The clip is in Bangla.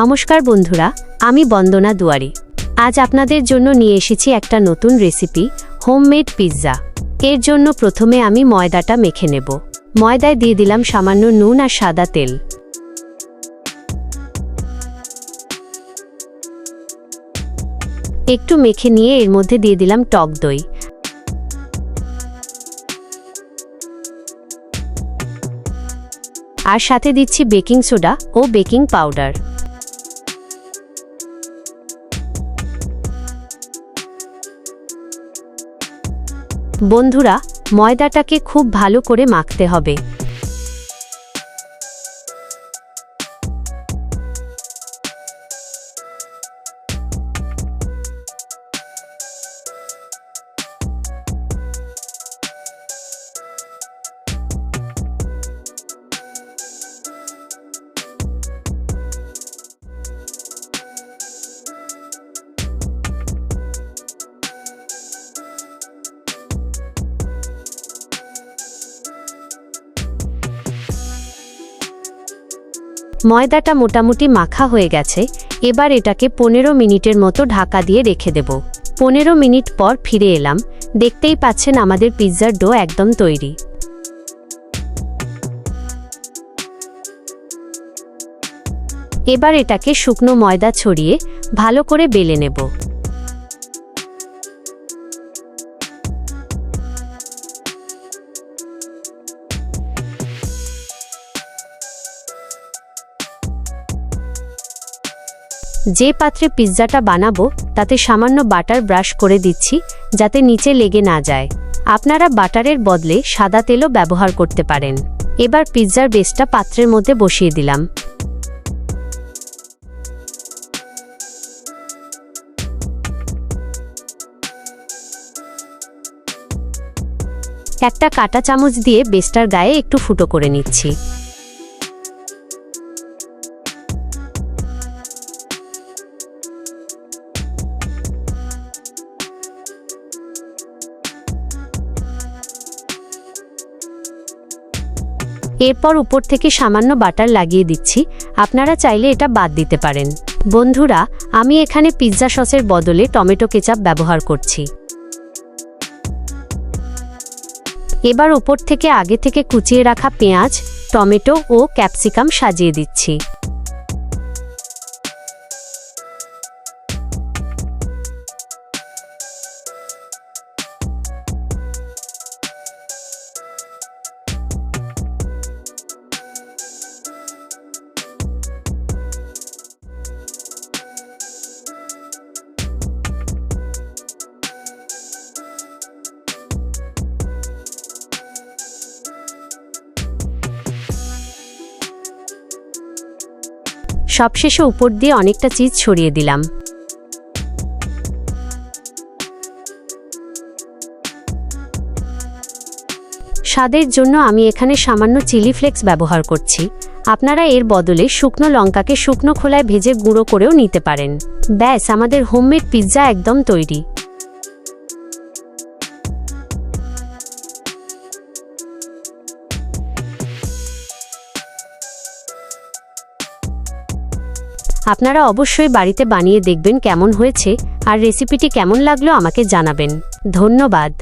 নমস্কার বন্ধুরা, আমি বন্দনা দুয়ারি। আজ আপনাদের জন্য নিয়ে এসেছি একটা নতুন রেসিপি, হোমমেড পিৎজা। এর জন্য প্রথমে আমি ময়দাটা মেখে নেব। ময়দায় দিয়ে দিলাম সামান্য নুন আর সাদা তেল। একটু মেখে নিয়ে এর মধ্যে দিয়ে দিলাম টক দই। আর সাথে দিচ্ছি বেকিং সোডা ও বেকিং পাউডার। বন্ধুরা ময়দাটাকে খুব ভালো করে মাখতে হবে। ময়দাটা মোটামুটি মাখা হয়ে গেছে, এবার এটাকে পনেরো মিনিটের মতো ঢাকা দিয়ে রেখে দেব। পনেরো মিনিট পর ফিরে এলাম, দেখতেই পাচ্ছেন আমাদের পিৎজার ডো একদম তৈরি। এবার এটাকে শুকনো ময়দা ছড়িয়ে ভালো করে বেলে নেব। যে পাত্রে পিৎজাটা বানাবো, তাতে সামান্য বাটার ব্রাশ করে দিচ্ছি, যাতে নিচে লেগে না যায়। আপনারা বাটারের বদলে সাদা তেলও ব্যবহার করতে পারেন। এবার পিৎজার বেসটা পাত্রের মধ্যে বসিয়ে দিলাম। একটা কাটা চামচ দিয়ে বেসটার গায়ে একটু ফুটো করে নিচ্ছি। এরপর উপর থেকে সামান্য বাটার লাগিয়ে দিচ্ছি। আপনারা চাইলে এটা বাদ দিতে পারেন। বন্ধুরা, আমি এখানে পিৎজা সসের বদলে টমেটো কেচাপ ব্যবহার করছি। এবার উপর থেকে আগে থেকে কুচিয়ে রাখা পেঁয়াজ, টমেটো ও ক্যাপসিকাম সাজিয়ে দিচ্ছি। সবশেষে উপর দিয়ে অনেকটা চিজ ছড়িয়ে দিলাম। স্বাদের জন্য আমি এখানে সামান্য চিলি ফ্লেক্স ব্যবহার করছি। আপনারা এর বদলে শুকনো লঙ্কাকে শুকনো খোলায় ভেজে গুঁড়ো করেও নিতে পারেন। ব্যাস, আমাদের হোমমেড পিৎজা একদম তৈরি। আপনারা অবশ্যই বাড়িতে বানিয়ে দেখবেন কেমন হয়েছে আর রেসিপিটি কেমন লাগল আমাকে জানাবেন। ধন্যবাদ।